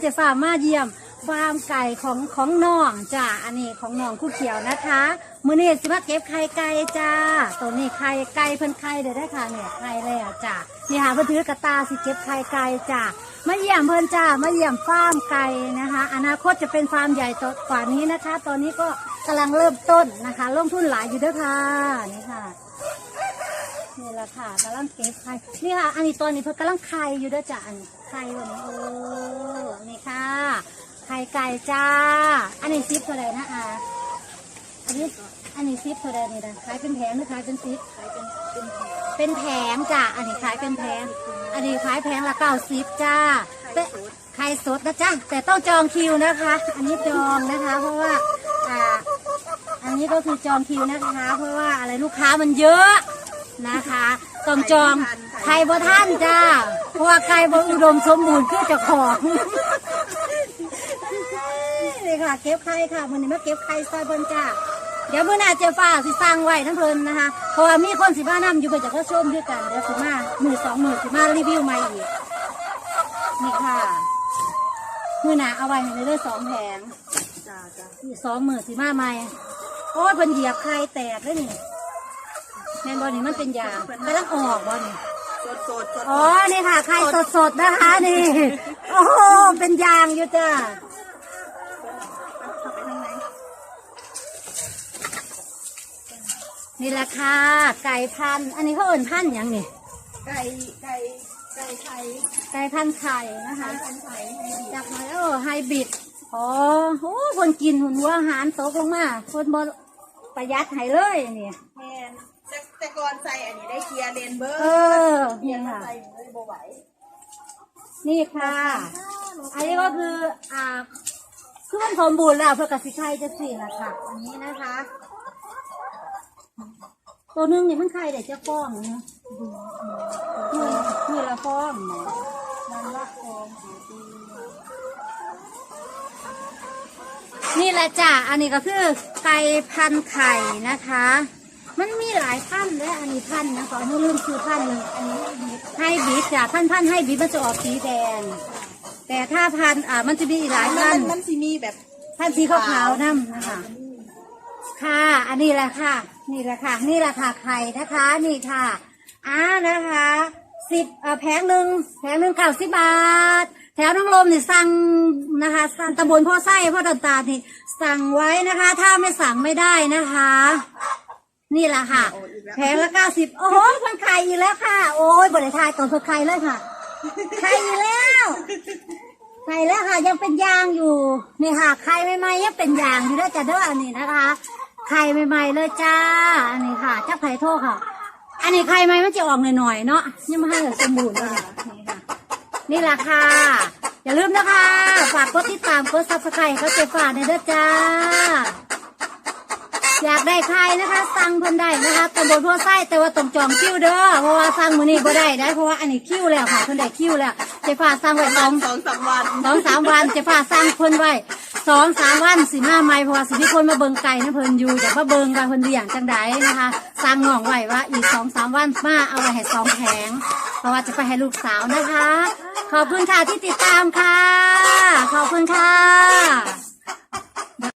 เจะฝ่ามาเยี่ยมฟาร์มไก่ของของน้องจ้าอันนี้ของน้องคู่เขียวนะคะมือนี้สิมาเก็บไข่ไก่จ้าตัวนี้ไข่ไก่เพิ่นไข่เด้อได้ค่ะเนี่ยไข่แล้วจ้านี่ค่ะเพิ่นถือกระตาสิเก็บไข่ไก่จ้ามาเยี่ยมเพิ่นจ้ามาเยี่ยมฟาร์มไก่นะคะ อนาคตจะเป็นฟาร์มใหญ่ตกว่านี้นะคะ ตอนนี้ก็กำลังเริ่มต้นนะคะ ลงทุนหลายอยู่เด้วยค่ะนี่ค่ะ นี่แหละค่ะกำลังเก็บไข่นี่ค่ะ อันนี้ตอนนี้เพิ่งกำลังไข่อยู่ด้วยจ้ะอันไข่วันนี้โอ้นี่ค่ะ ไข่ไก่จ้า อันนี้ซิปเท่าไหร่นะอาอันนี้อันนี้ซิปเท่าไหร่นี่นะขายเป็นแผงหรือขายเป็นซิปขายเป็นเป็นแผงจ้ะอันนี้ขายเป็นแผงอันนี้ขายแผงละเก้าซิปจ้าแต่ไข่สดนะจ๊ะแต่ต้องจองคิวนะคะ อันนี้จองนะคะ เพราะว่าอ่าอันนี้ก็คือจองคิวนะคะ เพราะว่าอะไรลูกค้ามันเยอะ นะคะต้องจองไข่บ่ท่านจ้าเพราะว่าไก่บ่อุดมสมบูรณ์คือเจ้าของนี่ค่ะเก็บไข่ค่ะมันนี้มาเก็บไข่ซอยเพิ่นจ้าเดี๋ยวเมื่อหน้าเจ้าฟ้าสิสร้างไว้ทั้งเพิ่นนะคะเพราะว่ามีคนสิมานํอยู่เพิ่นจะก็ชมด้วยกันเดี๋ยวสิมามือสองมือสิมารีวิวใหม่อีกนี่ค่ะมือหน้าเอาไว้ให้เลยสองแผงจ้าจ้าอีกสองหมื่นสิมาใหม่โอ้ยเพิ่นเหยียบไข่แตกเลยนี่ แม่นบอนี่มันเป็นยางกำลังออกบอนี่สดสดสดอ๋อนี่ค่ะไข่สดๆนะคะนี่โอ้โหเป็นยางอยู่จ้าเข้าไปข้างในนี่แหละค่ะไก่พันธุ์อันนี้เขาเอิ่นพันธุ์หยังนี่ไก่ไก่ไก่ไข่ไก่พันธุ์ไข่นะคะพันไข่ให้ดีจากไหนโอ้ไฮบริดอ๋อโอ้คนกินหุ่นวัวอาหารตกลงมา คนบประหยัดให้เลยนี่ แมน แต่แต่ก่อนใส่อันนี้ได้เคลียร์เลนเบอร์เออเคลียนี่ร์มาค่ะใส่เลยโบไหวนี่ค่ะ อันนี้ก็คืออ่าคือมันสมบูรณ์แล้วเพื่อกสิไข่จะสี่ละค่ะ อันนี้นะคะ ตัวหนึงนี่มันไข่เดี๋ยวจะฟ้องนะนี่นี่ละฟ้องนะนั่นละฟองนี่แหละจ้ะ อันนี้ก็คือไก่พันธุ์ไข่นะคะ มันมีหลายพันธุ์เลยอันนี้พันธุ์นะขอให้ลืมชื่อพันธุ์หนึ่งอันนี้ให้บีทจ้ะพันธุ์พันธุ์ให้บีทมันจะออกสีแดง แต่ถ้าพันธุ์อ่ามันจะมีอีกหลายมัพันนธุ์มันสีมีแบบพันธุ์สีขาวๆนั่นนะคะ ค่ะ อันนี้แหละค่ะ นี่แหละค่ะ นี่แหละค่ะไข่นะคะ นี่ค่ะอ่านะคะสิบเอ่อแผงหนึ่งแผงหนึ่งเก้าสิบบาท แถวน้องลมนี่สั่งนะคะสั่งตำบลพ่อไส้พ่อตนตาลนี่สั่งไว้นะคะ ถ้าไม่สั่งไม่ได้นะคะ นี่แหละค่ะแผงละเก้าสิบโอ้โหคนไข่อีกแล้วค่ะ โอ้ยบริทายตอนคนไข่เลยค่ะไข่อีกแล้วไข่แล้วค่ะ ยังเป็นยางอยู่นี่ค่ะไข่ใหม่ๆยังเป็นยางอยู่ด้วยจ้ะเด้ออันนี้นะคะไข่ใหม่ๆเลยจ้า อันนี้ค่ะเจ้าไข่โทษค่ะ อันนี้ไข่ใหม่มันจะออกหน่อยๆเนาะยังไม่ให้สมบูรณ์เลยนี่ค่ะ นี่แหละค่ะ อย่าลืมนะคะ ฝากกดติดตามกดซับสไครต์เขาเจ็บฝากในอยเด้อจ้า อยากได้ใครนะคะ สั่งเพิ่นได้นะคะตำบลพัวไส้แต่ว่าต้องจองคิวเด้อเพราะว่าสั่งมื้อนี้บ่ได้ได้เพราะว่าอันนี้คิวแล้วค่ะเพิ่นได้คิวแล้วเจ๊ฟ้าสั่งไว้สองสองสามวันสองสามวันเจ๊ฟ้าสั่งเพิ่นไว้สองสามวันสิมาใหม่เพราะว่าสิมีคนมาเบิ่งไก่นะเพิ่นอยู่อยากมาเบิ่งว่าเพิ่นเลี้ยงจังใดนะคะ สั่งงองไว้ว่าอีกสองสามวันมาเอาไว้ให้สองแผงเพราะว่าจะไปให้ลูกสาวนะคะ ขอบคุณค่ะที่ติดตามค่ะ ขอบคุณค่ะ